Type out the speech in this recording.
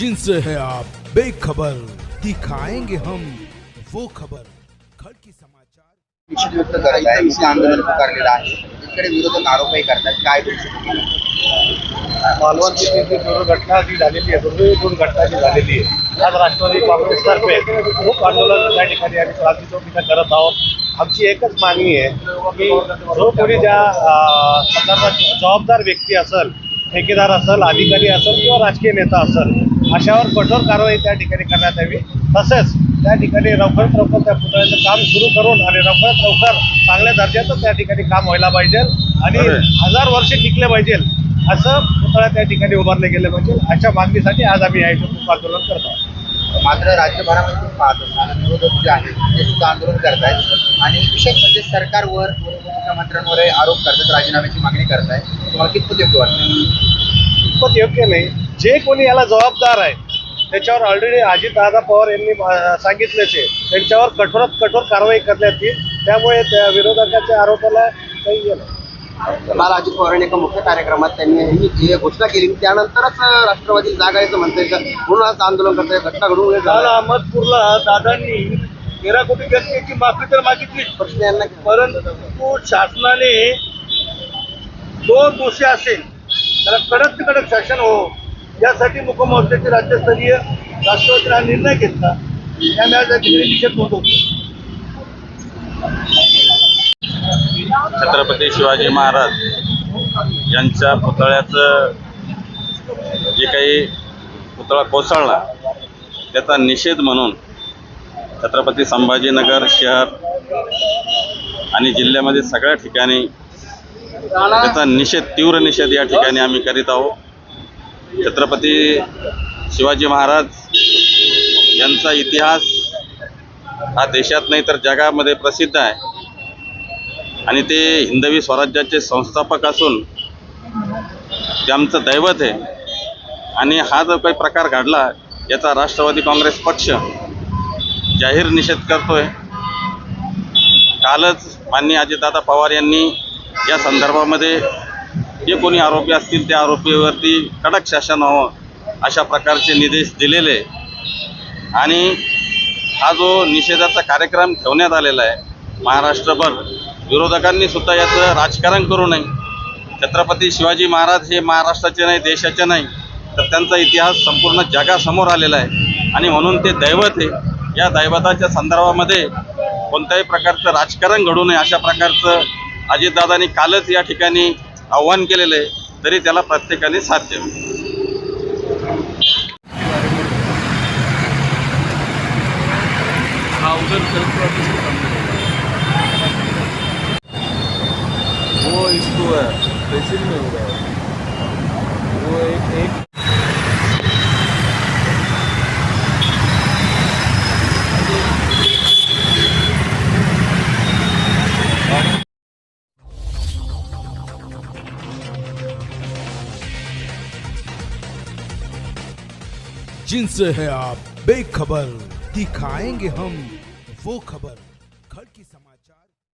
जिनसे है आप। बेखबर दिखाएँगे हम वो खबर। खड़की समाचार। निषेध व्यक्त करत आहे इथे आंदोलन पुकारलेलं आहे इकडे विरोधक आरोपही करतात काय मालवणची जी दुर्घटना जी झालेली आहे दुर्दैवी दुर्घटना जी झालेली आहे आज राष्ट्रवादी काँग्रेसतर्फे खूप आंदोलन त्या ठिकाणी आम्ही क्रांती आहोत आमची एकच मागणी आहे की जो कोणी ज्या संदर्भात जबाबदार व्यक्ती असेल ठेकेदार असेल अधिकारी असेल किंवा राजकीय नेता असेल अशावर कठोर कारवाई त्या ठिकाणी करण्यात यावी. तसेच त्या ठिकाणी लवकरात लवकर त्या पुतळ्याचं काम सुरू करून आणि लवकरात लवकर चांगल्या दर्जाचं त्या ठिकाणी काम व्हायला पाहिजे आणि हजार वर्षे टिकले पाहिजे असं पुतळा त्या ठिकाणी उभारले गेले पाहिजे. अशा मागणीसाठी आज आम्ही या इथं आंदोलन करत आहोत. मात्र राज्यभरामध्ये पाहत असताना विरोधक जे आहेत ते सुद्धा आंदोलन करतायत. आणि विशेष म्हणजे सरकारवर मुख्यमंत्र्यांवर आरोप करतात राजीनाम्याची मागणी करताय तुम्हाला कितपत योग्य वाटतं कितपत योग्य नाही. जे कोणी याला जबाबदार आहे त्याच्यावर ऑलरेडी अजितदादा पवार यांनी सांगितलेच आहे त्यांच्यावर कठोरात कठोर कारवाई करण्यात येईल. त्यामुळे त्या विरोधकाच्या आरोपाला काही नाही. काल अजित पवारांनी एका मुख्य कार्यक्रमात त्यांनी ही जी घोषणा केली त्यानंतरच राष्ट्रवादी जागा यायचं म्हणतंय का म्हणून आज आंदोलन करतोय घटना घडून काल अहमदपूरला दादांनी तेरा कोटी व्यक्तीची माफी तर मागितली. प्रश्न यांना परंतु शासनाने जो दोषी असेल त्याला कडक ते कडक शासन हो यासाठी मुख्यमंत्र्यांचे राज्यस्तरीय राष्ट्रवादीने हा निर्णय घेतला. त्यामुळे आज या ठिकाणी निषेध नोंदवतो. छत्रपती शिवाजी महाराज यांच्या पुतळ्याचं जे काही पुतळा कोसळला त्याचा निषेध म्हणून छत्रपती संभाजीनगर शहर आणि जिल्ह्यामध्ये सगळ्या ठिकाणी त्याचा निषेध तीव्र निषेध या ठिकाणी आम्ही करीत आहोत. छत्रपती शिवाजी महाराज यांचा इतिहास हा देशात नाही तर जगामध्ये प्रसिद्ध आहे. आणि ते हिंदवी स्वराज्याचे संस्थापक असून ते आमचं दैवत आहे. आणि हा जो काही प्रकार घडला याचा राष्ट्रवादी काँग्रेस पक्ष जाहीर निषेध करतोय. कालच माननीय अजितदादा पवार यांनी या संदर्भामध्ये जे कोणी आरोपी असतील त्या आरोपीवरती कडक शासन व्हावं अशा प्रकारचे निर्देश दिलेले आणि हा जो निषेधाचा कार्यक्रम ठेवण्यात आलेला आहे महाराष्ट्रभर विरोधकांनी सुद्धा याचं राजकारण करू नये. छत्रपती शिवाजी महाराज हे महाराष्ट्राचे नाही देशाचे नाही तर त्यांचा इतिहास संपूर्ण जगासमोर आलेला आहे. आणि म्हणून ते दैवत आहे. या दैवताच्या संदर्भामध्ये कोणत्याही प्रकारचं राजकारण घडू नये अशा प्रकारचं अजितदादांनी कालच या ठिकाणी आव्हान केलेलं आहे तरी त्याला प्रत्येकाने साथ द्यावी. वो इसको है तहसील में हो रहा है वो एक एक जिनसे। है आप। बेखबर दिखाएंगे हम वो खबर। खड़की समाज